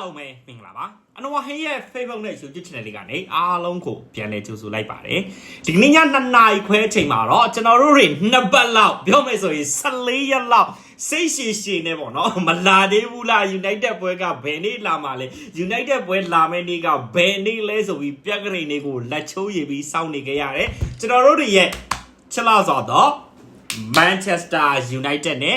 လုံးပဲမင်္ဂလာပါအနော်ဟင်းရဲ့ Facebook နဲ့ YouTube Channel လေးကနေအားလုံးကိုပြန်လည်ကြိုဆိုလိုက်ပါတယ်ဒီကနေ့ည2နာရီခွဲအချိန်မှာတော့ကျွန်တော်တို့တွေနှစ်ပတ်လောက်ပြောမယ်ဆိုရင်14ရက်လောက်စိတ်ရှည်ရှည်နဲ့ပေါ့နော်မလာသေးဘူးလား United ပွဲကဘယ်နေ့လာမှာလဲ United ပွဲလာမယ့်နေ့ကဘယ်နေ့လဲဆိုပြီးပြက်ကလေးလေးကိုလက်ချိုးရည်ပြီးစောင့်နေကြရတယ်ကျွန်တော်တို့တွေရဲ့ချက်လာဆိုတော့ Manchester United နဲ့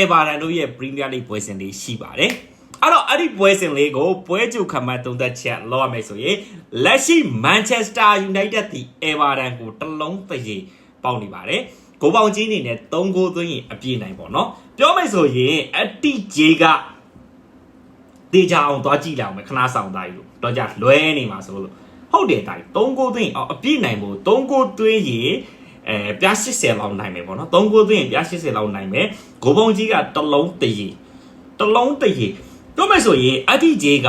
Everton တို့ရဲ့ Premier League ပွဲစဉ်လေးရှိပါတယ်။ အဲ့တော့အဲ့ဒီပွဲစဉ်လေးကိုပွဲကြိုခမှတ်သုံးသက်ချက်လောက်ရမယ်ဆိုရင်လက်ရှိ Manchester United ဒီ Everton ကိုတလုံးတရေပေါက်နေပါတယ်။ဂိုးပေါင်ကြီးအနေနဲ့3ဂိုးသွင်းရင်အပြည့်နိုင်ပေါ့နော်။ပြောမယ်ဆိုရင်အတိဂျေကတေချာအောင်သွားကြည့်လောက်မယ်ခဏဆောင်သားယူတော့ကြလွဲနေမှာဆိုလို့ဟုတ်တယ်တိုင်း3ဂိုးသွင်းအောင်အပြည့်နိုင်ဖို့3ဂိုးသွင်းရင်အဲပြား80လောက်နိုင်မယ်ပေါ့နော်3ဂိုးသွင်းရင်ပြား80လောက်နိုင်မယ်ဂိုးပေါင်ကြီးကတလုံးတရေတလုံးတရေ ပြောမယ်ဆိုရင်အတိဂျေက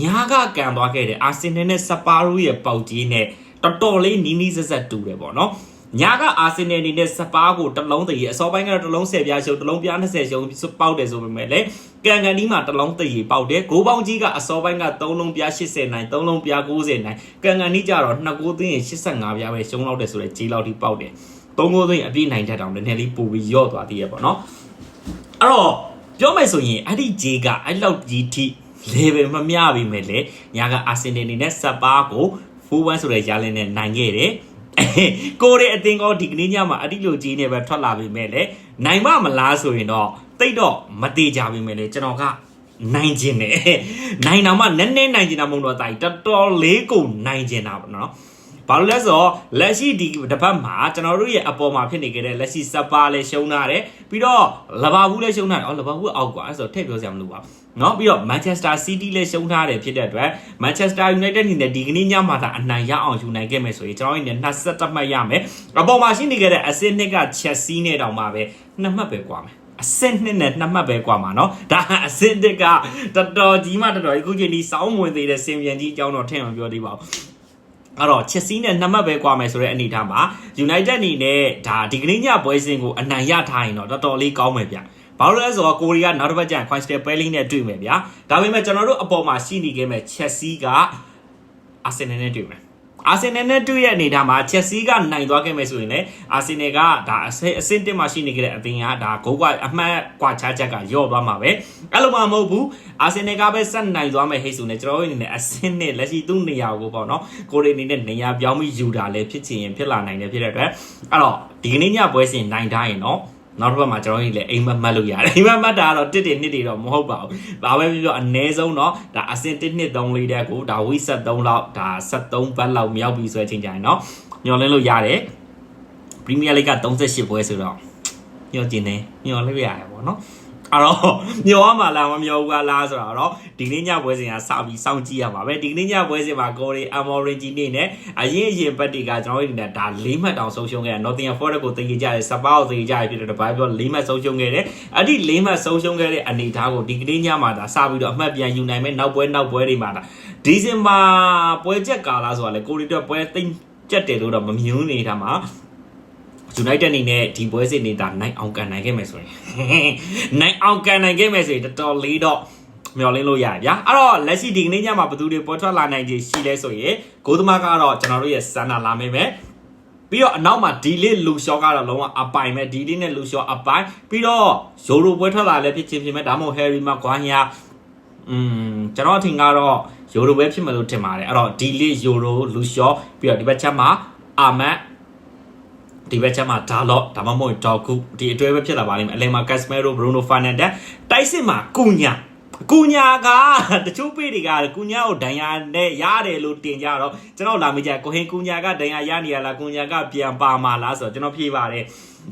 ညာကကန်သွားခဲ့တဲ့အာဆင်နယ်နဲ့စပါရူရဲ့ပေါက်ကြီးနဲ့တော်တော်လေးနီးနီးဆက်ဆက်တူတယ်ပေါ့နော်ညာကအာဆင်နယ်အနေနဲ့စပါးကိုတလုံးတရီအစောပိုင်းကတော့တလုံး10ပြားရှုံးတလုံးပြား20ရှုံးပေါက်တယ်ဆိုပေမဲ့လည်းကန်ကန်ဒီမှာတလုံးတရီပေါက်တယ်ဂိုးပေါင်းကြီးကအစောပိုင်းက3လုံးပြား80နိုင်3လုံးပြား90နိုင်ကန်ကန်ဒီကြတော့2ဂိုးသိရင်85ပြားပဲရှုံးလောက်တယ်ဆိုတော့ကြီးလောက်ထိပေါက်တယ်3ဂိုးသိရင်အပြည့်နိုင်တတ်တောင်နည်းနည်းလေးပိုပြီးရော့သွားသေးရပေါ့နော်အဲ့တော့ ပြောမယ်ဆိုရင်အဲ့ဒီဂျေကအဲ့လောက်ကြီးထိ level မမျှပြီမဲ့လေညာကအာဆင်နယ်အနေနဲ့စပါးကို4-1ဆိုတဲ့ရလင်းနဲ့နိုင်ခဲ့တယ်ကိုရဲအတင်းကောဒီကနေ့ညမှာအတိလိုကြီးနေပဲထွက်လာပြီမဲ့လေနိုင်မမလားဆိုရင်တော့တိတ်တော့မသေးကြပြီမဲ့လေကျွန်တော်ကနိုင်ခြင်းနဲ့နိုင်တော့မှနည်းနည်းနိုင်ခြင်းတာမဟုတ်တော့တာတော်တော်လေးကိုနိုင်ခြင်းတာပေါ့နော် ဘာလို့လဲဆိုတော့လက်ရှိဒီတစ်ပတ်မှာကျွန်တော်တို့ရဲ့အပေါ်မှာဖြစ်နေကြတဲ့လက်ရှိစပါလည်းရှုံးထားတယ်ပြီးတော့လဘာဘူးလည်းရှုံးထားတယ်အော်လဘာဘူးအောက်ကွာအဲ့ဆိုထည့်ပြောစရာမလိုပါဘူးเนาะပြီးတော့ Manchester City လည်းရှုံးထားတယ်ဖြစ်တဲ့အတွက် Manchester United အနေနဲ့ဒီကနေ့ညမှာသာအနိုင်ရအောင်ယူနိုင်ခဲ့မယ်ဆိုရင်ကျွန်တော်အနေနဲ့21မှတ်ရမယ်အပေါ်မှာရှိနေခဲ့တဲ့အဆင့်နှစ်က Chelsea နဲ့တောင်မှပဲနှစ်မှတ်ပဲကွာမယ်အဆင့်နှစ်နဲ့နှစ်မှတ်ပဲกว่าမှာเนาะဒါအဆင့်တစ်ကတော်တော်ကြီးမှတော်တော်အခုချိန်ဒီစောင်းဝင်သေးတဲ့စင်ပြန်ကြီးအကြောင်းတော့ထင်အောင်ပြောသေးပါဦး အဲ့တော့ချက်စီးနဲ့နှစ်မှတ်ပဲကွာမယ်ဆိုတဲ့အနေအထားမှာ United အနေနဲ့ဒါဒီကနေ့ညပွဲစဉ်ကိုအနိုင်ရထားရင်တော့တော်တော်လေးကောင်းမယ်ဗျဘာလို့လဲဆိုတော့ကိုရီးယားနောက်တစ်ပတ်ကျရင် Crystal Palace နဲ့တွေ့မယ်ဗျာဒါပေမဲ့ကျွန်တော်တို့အပေါ်မှာရှိနေခဲ့မဲ့ချက်စီးကအာဆင်နယ်နဲ့တွေ့မယ် အာဆင်နယ်နဲ့တွေ့ရအနေထားမှာချက်စီးကနိုင်သွားခဲ့မယ်ဆိုရင်လည်းအာဆင်နယ်ကဒါအဆင့်အဆင့်တက်မှရှိနေခဲ့တဲ့အသင်းကဒါဂိုးကအမှတ်ကွာခြားချက်ကယော့သွားမှာပဲအဲ့လိုမှမဟုတ်ဘူးအာဆင်နယ်ကပဲဆက်နိုင်သွားမယ်ဟိတ်ဆိုနေကျွန်တော်တို့အနေနဲ့အဆင့်နဲ့လက်ရှိသူ့နေရာကိုပေါ့နော်ကိုရီအနေနဲ့နေရာပြောင်းပြီးယူတာလည်းဖြစ်ချင်ရင်ဖြစ်လာနိုင်တယ်ဖြစ်တဲ့အတွက်အဲ့တော့ဒီကနေ့ညပွဲစဉ်နိုင်ထားရင်တော့ နောက်တစ်ပတ်မှာကျွန်တော်တို့လည်းအိမ်မက်မှတ်လို့ရတယ်အိမ်မက်မှတ်တာကတော့တစ်တစ်နှစ်တွေတော့မဟုတ်ပါဘူး။ဘာပဲပြောပြောအနည်းဆုံးတော့ဒါအစင်တစ်နှစ်3လေးတဲ့ကိုဒါဝိဆက်3လောက်ဒါ73ဘတ်လောက်မြောက်ပြီဆိုတဲ့အချိန်ကြရင်တော့ညှော်လင်းလို့ရတယ်။ပရီးမီးယားလိဂ်က38ပွဲဆိုတော့ညှော်ကျင်နေညှော်လို့ရတယ်ပေါ့နော်။ အဲ့တော့မျောမှလားမမျောဘူးကလားဆိုတော့ဒီနေ့ညပွဲစဉ်ကစပြီးစောင့်ကြည့်ရပါပဲဒီနေ့ညပွဲစဉ်မှာကိုရီအမော်ရင်ဂျီနေနဲ့အရင်အရင်ဘက်တွေကကျွန်တော်တို့နေတာဒါ၄မှတ်တောင်ဆုံးရှုံးခဲ့တယ် Nottingham Forest ကိုတည်ကြတယ်စပါးကိုတည်ကြရဖြစ်တယ်တပိုင်းပြော၄မှတ်ဆုံးရှုံးခဲ့တယ်အဲ့ဒီ၄မှတ်ဆုံးရှုံးခဲ့တဲ့အနေအထားကိုဒီကနေ့ညမှာဒါစပြီးတော့အမှတ်ပြန်ယူနိုင်မယ်နောက်ပွဲနောက်ပွဲတွေမှာဒါဒီဇင်ဘာပွဲချက်ကာလာဆိုတာလေကိုရီတော့ပွဲသိမ့်ကြက်တယ်လို့တော့မမြင်နေတာမှာ United အနေနဲ့ဒီပွဲစဉ်နေတာနိုင်အောင်ကန်နိုင်ခဲ့မယ်ဆိုရင်နိုင်အောင်ကန်နိုင်ခဲ့မယ်ဆိုရင်တော်တော်လေးတော့မျောလင်းလို့ရတယ်ဗျာအဲ့တော့လက်ရှိဒီကနေ့ညမှာဘယ်သူတွေပေါ်ထွက်လာနိုင်ခြေရှိလဲဆိုရင်ဂိုးသမားကတော့ကျွန်တော်တို့ရဲ့စန္ဒလာမေးမယ်ပြီးတော့အနောက်မှာဒီလေးလူရှော့ကတော့လုံးဝအပိုင်ပဲဒီလေးနဲ့လူရှော့အပိုင်ပြီးတော့ယိုရိုပွဲထွက်လာလဲဖြစ်ချင်းဖြစ်မဲ့ဒါမှမဟုတ် Harry Maguire อืมကျွန်တော်အထင်ကတော့ယိုရိုပဲဖြစ်မယ်လို့ထင်ပါတယ်အဲ့တော့ဒီလေးယိုရိုလူရှော့ပြီးတော့ဒီဘက်ချက်မှာအာမတ် ဒီဘက်ချက်မှာဒါလော့ဒါမှမဟုတ်ဒေါကူဒီအတွဲပဲဖြစ်လာပါလိမ့်မယ်အလဲမှာကက်စမဲရိုဘရုနိုဖာနန်ဒက်တိုက်စစ်မှာကူညာကူညာကတချို့ပေတွေကကူညာကိုဒဏ်ရာနဲ့ရတယ်လို့တင်ကြတော့ကျွန်တော်လာမေးကြကိုဟင်ကူညာကဒဏ်ရာရနေရလားကူညာကပြန်ပါမှာလားဆိုတော့ကျွန်တော်ဖြေပါတယ်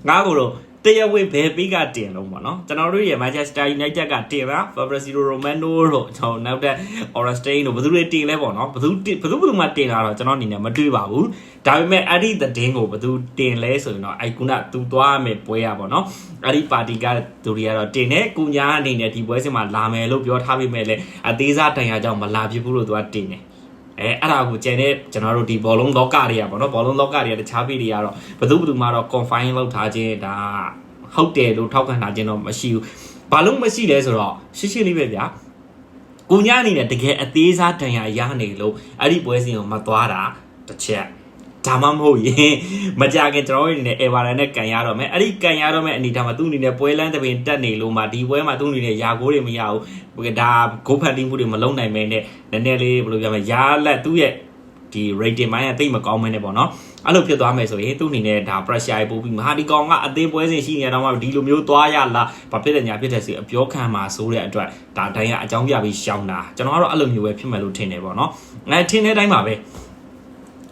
ငါ့ကိုတော့ တရားဝင်ဘယ်ပေးကတင်လုံးပေါ့နော်ကျွန်တော်တို့ရဲ့ Manchester United ကတင်ပါ Fabrizio Romano တို့ကျွန်တော်နောက်တဲ့ Orestein တို့ဘယ်သူတွေတင်လဲပေါ့နော်ဘယ်သူဘယ်သူဘယ်သူမှတင်လာတော့ကျွန်တော်အနေနဲ့မတွေ့ပါဘူးဒါပေမဲ့အဲ့ဒီသတင်းကိုဘယ်သူတင်လဲဆိုရင်တော့အဲ့ကုနသူသွားမယ်ပွဲရပေါ့နော်အဲ့ဒီပါတီကသူတွေကတော့တင်တယ်ကုညာအနေနဲ့ဒီပွဲစဉ်မှာလာမယ်လို့ပြောထားပေမဲ့လည်းအသေးစားတန်ရာကြောင့်မလာဖြစ်ဘူးလို့သူကတင်တယ် အဲအဲ့ဒါကိုကျန်တဲ့ကျွန်တော်တို့ဒီဘောလုံးလောကတွေကပေါ့နော်ဘောလုံးလောကတွေကတခြားပြည်တွေကတော့ဘယ်သူဘယ်သူမှတော့ confine လုပ်ထားခြင်းဒါဟုတ်တယ်လို့ထောက်ခံထားခြင်းတော့မရှိဘူးဘာလို့မရှိလဲဆိုတော့ရှင်းရှင်းလေးပဲဗျာကိုညာအနေနဲ့တကယ်အသေးစားတန်ရာရနေလို့အဲ့ဒီပွဲစဉ်ကိုမသွားတာတစ်ချက် ဒါမှမဟုတ်ရင်မကြခင်ကျွန်တော်တို့အနေနဲ့ Everton နဲ့ကန်ရတော့မယ်အဲ့ဒီကန်ရတော့မယ်အနေထားမှာသူ့အနေနဲ့ပွဲလန်းတစ်ပင်တက်နေလို့မှဒီပွဲမှာသူ့အနေနဲ့ယာကိုးတွေမရဘူးဒါဂိုးဖန်တီးမှုတွေမလုံးနိုင်မဲနဲ့နည်းနည်းလေးဘယ်လိုပြောမလဲယာလက်သူ့ရဲ့ဒီ rating ပိုင်းကတိတ်မကောင်းမဲနဲ့ပေါ့နော်အဲ့လိုဖြစ်သွားမယ်ဆိုရင်သူ့အနေနဲ့ဒါ pressure ပို့ပြီးမဟာဒီကောင်ကအသေးပွဲစဉ်ရှိနေတော့မှဒီလိုမျိုးသွားရလားဘာဖြစ်တယ်ညာဖြစ်တယ်ဆိုအပြောခံမှာဆိုတဲ့အတွက်ဒါတိုင်းကအကြောင်းပြပြီးရှောင်းတာကျွန်တော်ကတော့အဲ့လိုမျိုးပဲဖြစ်မယ်လို့ထင်တယ်ပေါ့နော်အဲထင်တဲ့အတိုင်းပါပဲ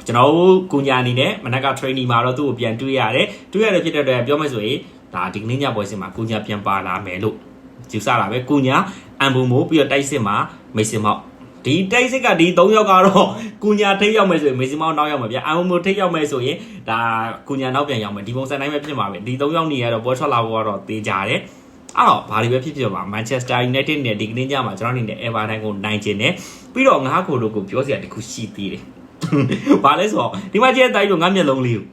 ကျွန်တော်တို့ကုညာအနေနဲ့မနက်က training မှာတော့သူ့ကိုပြန်တွေ့ရတယ်တွေ့ရတယ်ဖြစ်တဲ့အတွက်ပြောမယ်ဆိုရင်ဒါဒီကနေ့ညပွဲစဉ်မှာကုညာပြန်ပါလာမယ်လို့ယူဆတာပဲကုညာအန်ဘူမိုပြီးတော့တိုက်စစ်မှာမေစင်မောက်ဒီတိုက်စစ်ကဒီ၃ယောက်ကတော့ကုညာထိပ်ရောက်မယ်ဆိုရင်မေစင်မောက်နောက်ရောက်မှာဗျအန်ဘူမိုထိပ်ရောက်မယ်ဆိုရင်ဒါကုညာနောက်ပြန်ရောက်မယ်ဒီပုံစံတိုင်းပဲဖြစ်မှာပဲဒီ၃ယောက်နေရတော့ပွဲထွက်လာဖို့ကတော့တေးကြတယ်အဲ့တော့ဘာတွေပဲဖြစ်ဖြစ်ပါ Manchester United နဲ့ဒီကနေ့ညမှာကျွန်တော်အနေနဲ့ Everton ကိုနိုင်ကျင်တယ်ပြီးတော့ငါးကိုလို့ကိုပြောစရာတခုရှိသေးတယ် ဘာလဲဆိုတော့ဒီမှာကျဲတိုင်းလို့ငါမျက်လုံးလေးကို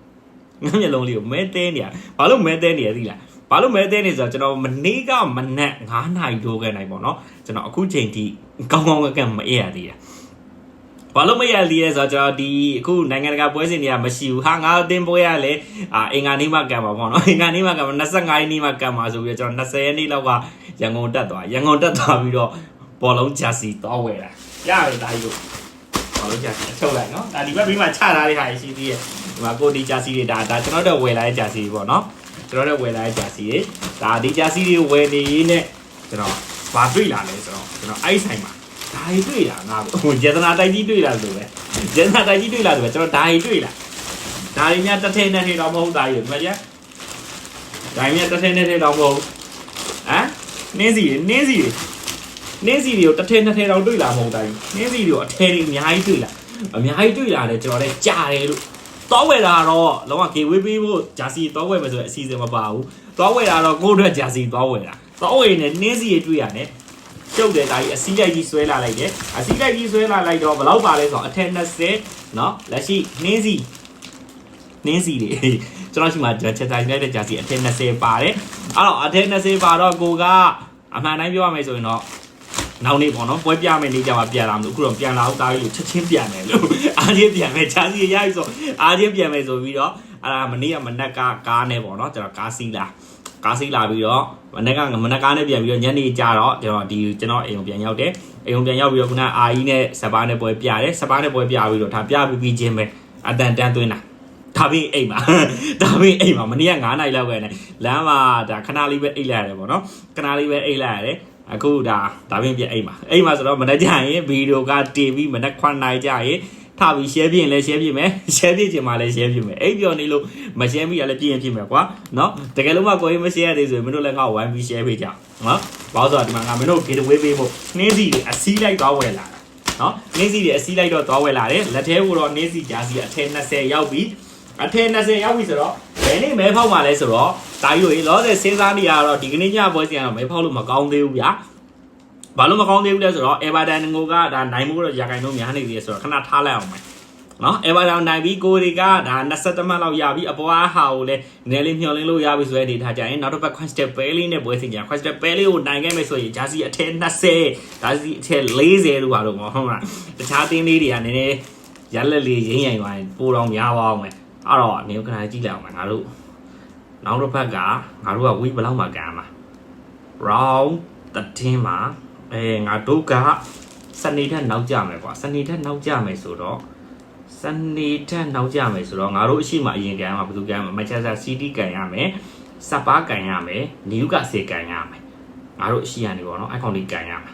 ငါမျက်လုံးလေးကိုမဲတဲနေရဘာလို့မဲတဲနေရသိလားဘာလို့မဲတဲနေဆိုတော့ကျွန်တော်မနေ့ကမနက်9နာရီထိုးခဲ့နိုင်ပေါ့နော်ကျွန်တော်အခုချိန်ထိကောင်းကောင်းကကမအေးရသေးတယ်ဘာလို့မရသေးလဲဆိုတော့ကျွန်တော်ဒီအခုနိုင်ငံတကာပွဲစဉ်တွေကမရှိဘူးဟာငါအသင်းပွဲရလဲအာအင်္ဂါနေ့မှကံပါပေါ့နော်အင်္ဂါနေ့မှကံပါ25ရက်နေ့မှကံပါဆိုပြီးတော့ကျွန်တော်20ရက်နေ့လောက်ကရန်ကုန်တက်သွားရန်ကုန်တက်သွားပြီးတော့ဘောလုံးဂျာစီတောင်းဝယ်တာရတယ်ဒါကြီးတို့ ဘာလို့ကြာစီအထုတ်လိုက်နော်ဒါဒီဘက်ပြီးမှချထားတဲ့ဟာရှိသေးရဲ့ဒီမှာကိုဒီဂျာစီတွေဒါဒါကျွန်တော်တို့ဝယ်လာတဲ့ဂျာစီတွေပေါ့နော်ကျွန်တော်တို့ဝယ်လာတဲ့ဂျာစီတွေဒါဒီဂျာစီတွေဝယ်နေရင်းနဲ့ကျွန်တော်ဘာတွေ့လာလဲဆိုတော့ကျွန်တော်အဲ့ဆိုင်မှာဒါကြီးတွေ့လာငါဟိုဂျေသနာတိုက်ကြီးတွေ့လာလို့ပဲဂျေသနာတိုက်ကြီးတွေ့လာလို့ပဲကျွန်တော်ဒါကြီးတွေ့လာဒါကြီးများတစ်ထည့်နဲ့ထည့်တော့မဟုတ်တာကြီးဒီမှာကြာဒါကြီးများတစ်ထည့်နဲ့ထည့်တော့မဟုတ်ဟမ်နင်းစီနင်းစီ နင်းစီတွေကိုတစ်ထည့်နှစ်ထည့်တော့တွေ့လာမဟုတ်တိုင်းနင်းစီတွေကိုအထည်တွေအများကြီးတွေ့လာအများကြီးတွေ့လာတယ်ကျွန်တော်လည်းကြားတယ်လို့တောဝယ်တာတော့လောကကေဝေးပေးဖို့ဂျာစီတောဝယ်မယ်ဆိုရင်အစီအစဉ်မပါဘူးတောဝယ်တာတော့ကိုယ့်အတွက်ဂျာစီတောဝယ်တာတောဝယ်နေနင်းစီတွေတွေ့ရတယ်ကျုပ်တယ်ဒါကြီးအစီလိုက်ကြီးဆွဲလာလိုက်တယ်အစီလိုက်ကြီးဆွဲလာလိုက်တော့ဘယ်လောက်ပါလဲဆိုတော့အထက်20เนาะလက်ရှိနင်းစီနင်းစီတွေကျွန်တော်ရှိမှာချက်တိုင်းလိုက်တဲ့ဂျာစီအထက်20ပါတယ်အဲ့တော့အထက်20ပါတော့ကိုကအမှန်တိုင်းပြောရမယ်ဆိုရင်တော့ နောက်နေ့ပေါ့နော်ပွဲပြမယ်နေ့ကြမှာပြန်လာမလို့အခုတော့ပြန်လာအောင်တားပြီးလို့ချက်ချင်းပြန်မယ်လို့အားချင်းပြန်မယ်ချာစီရပြီဆိုအားချင်းပြန်မယ်ဆိုပြီးတော့အဲ့ဒါမနေ့ကမနက်ကကားနဲ့ပေါ့နော်ကျွန်တော်ကားစီးလာကားစီးလာပြီးတော့မနက်ကမနက်ကားနဲ့ပြန်ပြီးတော့ညနေကြတော့ကျွန်တော်ဒီကျွန်တော်အိမ်ကိုပြန်ရောက်တယ်အိမ်ကိုပြန်ရောက်ပြီးတော့ခုနအာကြီးနဲ့စပါးနဲ့ပွဲပြတယ်စပါးနဲ့ပွဲပြပြီးတော့ဒါပြပြီးပြီးချင်းပဲအတန်တန်းသွင်းတာဒါပြီးအိမ်မှာဒါပြီးအိမ်မှာမနေ့က9နာရီလောက်ပဲနဲ့လမ်းမှာဒါခဏလေးပဲအိတ်လိုက်ရတယ်ပေါ့နော်ခဏလေးပဲအိတ်လိုက်ရတယ် အခုဒါဒါပင်ပြအိမ်မှာအိမ်မှာဆိုတော့မနေ့ကျရင်ဗီဒီယိုကတင်ပြီးမနေ့9နိုင်ကြရင်ထပြီး share ပြင်လဲ share ပြင်မယ် share ပြင်ချင်မှလဲ share ပြင်မယ်အိမ်ပြောနေလို့မ share မိရလဲပြင်ဖြစ်မယ်ကွာနော်တကယ်လို့မကိုယ်မ share ရသေးဆိုရင်မင်းတို့လည်းငါ့ကိုဝိုင်းပြီး share ပေးကြနော်ဘာလို့ဆိုတော့ဒီမှာငါမင်းတို့ giveaway ပေးဖို့နှင်းစီတွေအစီးလိုက်သွားဝယ်လာတာနော်နှင်းစီတွေအစီးလိုက်တော့သွားဝယ်လာတယ်လက်ထဲကိုတော့နှင်းစီဂျာစီအထက်20ရောက်ပြီး အထက်20ရောက်ပြီဆိုတော့ဘယ်နေ့မဲဖောက်မှလဲဆိုတော့ဒါယူရေလောဆယ်စဉ်းစားနေရတော့ဒီကနေ့ညပွဲစီကတော့မဲဖောက်လို့မကောင်းသေးဘူးဗျာဘာလို့မကောင်းသေးဘူးလဲဆိုတော့ Everton ကိုကဒါနိုင်မှုတော့ရာခိုင်နှုန်းများနေသေးတယ်ဆိုတော့ခဏထားလိုက်အောင်မယ်နော် Everton နိုင်ပြီးကိုတွေကဒါ21မှတ်လောက်ရပြီးအပွားဟာကိုလည်းနည်းလေးမျှော်လင့်လို့ရပြီဆိုတဲ့ data ကြရင်နောက်တစ်ပတ် Crystal Palace နဲ့ပွဲစဉ်ကြ Crystal Palace ကိုနိုင်ခဲ့မယ်ဆိုရင်ဂျာစီအထက်20ဂျာစီအထက်40လို့ပါလို့မဟုတ်လားတခြားတင်းလေးတွေကနည်းနည်းရလက်လေးရင်းရင်သွားရင်ပိုတော့များပါအောင်မယ် အဲ့တော့နေကနာကြည့်လိုက်အောင်မယ်ငါတို့နောက်တစ်ပတ်ကငါတို့ကဝီဘယ်လောက်မှကန်မှာ round 13မှာအဲငါတို့ကစနေထက်နောက်ကြမယ်ကွာစနေထက်နောက်ကြမယ်ဆိုတော့စနေထက်နောက်ကြမယ်ဆိုတော့ငါတို့အရှိမအရင်ကန်မှာဘယ်သူကန်မှာမန်ချက်စတာစီးတီးကန်ရမယ်စပါးကန်ရမယ်နယူကာဆေကန်ရမယ်ငါတို့အရှိရနေပေါ့နော်အကောင်လေးကန်ရမှာ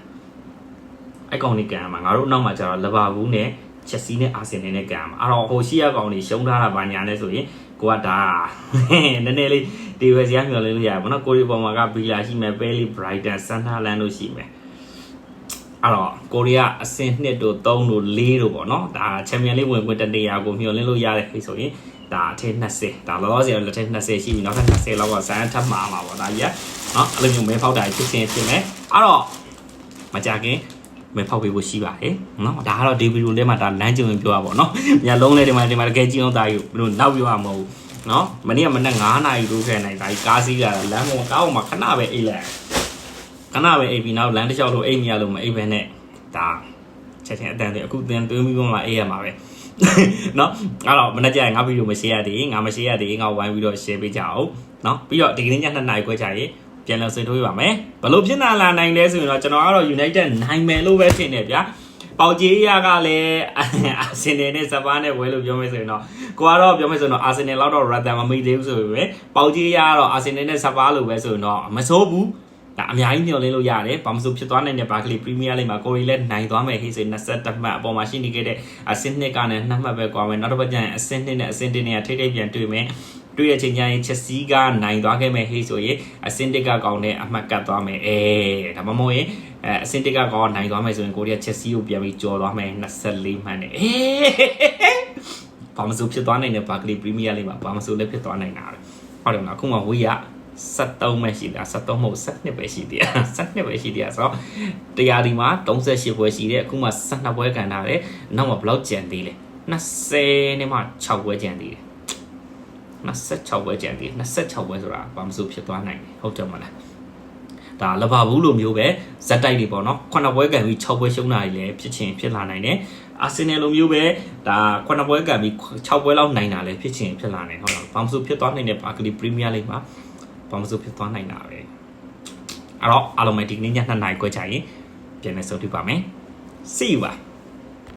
အကောင်လေးကန်ရမှာငါတို့အနောက်မှာကျတော့လဘာဘူးနဲ့ ချက်စီနဲ့အာဆင်နယ်နဲ့ကန်ရမှာအဲ့တော့ဟိုရှိရကောင်လေးရှုံးထားတာဘာညာလဲဆိုရင်ကိုကဒါနည်းနည်းလေးဒီဝယ်စရာမျှော်လင့်လို့ရတယ်ပေါ့နော်ကိုရီပေါ်မှာကဘီလာရှိမယ်ပဲလီဘရိုက်တန်စန်တာလန်တို့ရှိမယ်အဲ့တော့ကိုရီးယားအဆင့်2တို့3တို့4တို့ပေါ့နော်ဒါချန်ပီယံလိဝင်ခွင့်တနေရာကိုမျှော်လင့်လို့ရတဲ့ခေတ်ဆိုရင်ဒါအထက်20ဒါလောလောဆယ်လက်ထက်20ရှိပြီနောက်ထပ်20လောက်ကဇန်ထပ်မှာမှာပေါ့ဒါကြီးကနော်အဲ့လိုမျိုးမဲဖောက်တာဖြစ်ချင်းဖြစ်မယ်အဲ့တော့မကြခင် မဲဖောက်ပေးဖို့ရှိပါတယ်နော်ဒါကတော့ဒီဗီဒီယိုထဲမှာဒါလမ်းကျုံပြောရပါတော့နော်ညလုံးလေးဒီမှာဒီမှာတကယ်ကြည့်အောင်တာယူဘယ်လိုနောက်ပြောရမှာမဟုတ်ဘူးနော်မနေ့ကမနေ့9နာရီထိုးခဲ့နိုင်ဒါကြီးကားစီးလာလမ်းပေါ်ကားပေါ်မှာခဏပဲအိတ်လိုက် ခဏပဲအိပ်ပြီးနောက်လမ်းတစ်လျှောက်လို့အိပ်မရလို့မအိပ်ပဲနဲ့ ဒါချက်ချင်းအတန်တွေအခုသင်သွင်းပြီးမှအေးရမှာပဲเนาะအဲ့တော့မနေ့ကျရင်ငါဗီဒီယိုမ share ရသေးငါမ share ရသေးငါဝိုင်းပြီးတော့ share ပေးကြအောင်เนาะပြီးတော့ဒီကနေ့ည2နာရီခွဲကြာရင် ပြန်လည်ဆွေးနွေးပါမယ်ဘလို့ဖြစ်လာလာနိုင်လဲဆိုရင်တော့ကျွန်တော်ကတော့ United နိုင်မယ်လို့ပဲထင်နေဗျာပေါဂျီယာကလည်းအာဆင်နယ်နဲ့စပါးနဲ့ဝဲလို့ပြောမယ်ဆိုရင်တော့ကိုကတော့ပြောမယ်ဆိုရင်တော့အာဆင်နယ်လောက်တော့ rather မမိသေးဘူးဆိုပေမဲ့ပေါဂျီယာကတော့အာဆင်နယ်နဲ့စပါးလို့ပဲဆိုရင်တော့မစိုးဘူးဒါအများကြီးမျှော်လင့်လို့ရတယ်ဘာမှမဆိုဖြစ်သွားနိုင်တဲ့ဘာကလေးပရီးမီးယားလိမှာကိုရီလည်းနိုင်သွားမယ်ဟိဆို22မှတ်အပေါ်မှာရှိနေခဲ့တဲ့အဆင့်နှစ်ကနဲ့2မှတ်ပဲကွာမယ်နောက်တစ်ပတ်ကျရင်အဆင့်နှစ်နဲ့အဆင့်တစ်နဲ့ထိထိပြန်တွေ့မယ် တွေ့ရချိန်ကျရင်ချက်စီကနိုင်သွားခဲ့မယ်ဟိဆိုရင်အဆင့်တစ်ကကောင်းတဲ့အမှတ်ကတ်သွားမယ်အဲဒါမှမဟုတ်ရင်အဲအဆင့်တစ်ကကောင်းနိုင်သွားမယ်ဆိုရင်ကိုရီးယားချက်စီကိုပြန်ပြီးကြော်သွားမယ်24မှတ်နဲ့အေးဘာမှမဆိုဖြစ်သွားနိုင်တဲ့ဘာကလေးပရီးမီးယားလိမှာဘာမှမဆိုလည်းဖြစ်သွားနိုင်တာပဲဟုတ်တယ်မလားအခုမှဝေးရ73ပဲရှိတာ73မဟုတ်12ပဲရှိသေးတယ်12ပဲရှိသေးတယ်ဆိုတော့တရားဒီမှာ38ပွဲရှိတယ်အခုမှ12ပွဲကန်ထားတယ်နောက်မှဘယ်လောက်ကျန်သေးလဲ20နဲ့မှ6ပွဲကျန်သေးတယ် 26ပွဲကျန်သေးတယ်26ပွဲဆိုတာဘာမှမဆိုဖြစ်သွားနိုင်တယ်ဟုတ်တယ်မလားဒါလဘာဘူးလိုမျိုးပဲဇက်တိုက်တွေပေါ့နော်ခုနှစ်ပွဲကန်ပြီး6ပွဲရှုံးတာတွေလည်းဖြစ်ချင်းဖြစ်လာနိုင်တယ်အာဆင်နယ်လိုမျိုးပဲဒါခုနှစ်ပွဲကန်ပြီး6ပွဲလောက်နိုင်တာလည်းဖြစ်ချင်းဖြစ်လာနိုင်ဟုတ်လားဘာမှမဆိုဖြစ်သွားနိုင်တဲ့ဘာကလီပရီးမီးယားလိမှာဘာမှမဆိုဖြစ်သွားနိုင်တာပဲအဲ့တော့အားလုံးပဲဒီကနေ့ည2နာရီခွဲချရင်ပြန်လည်ဆုံတွေ့ပါမယ် see you bye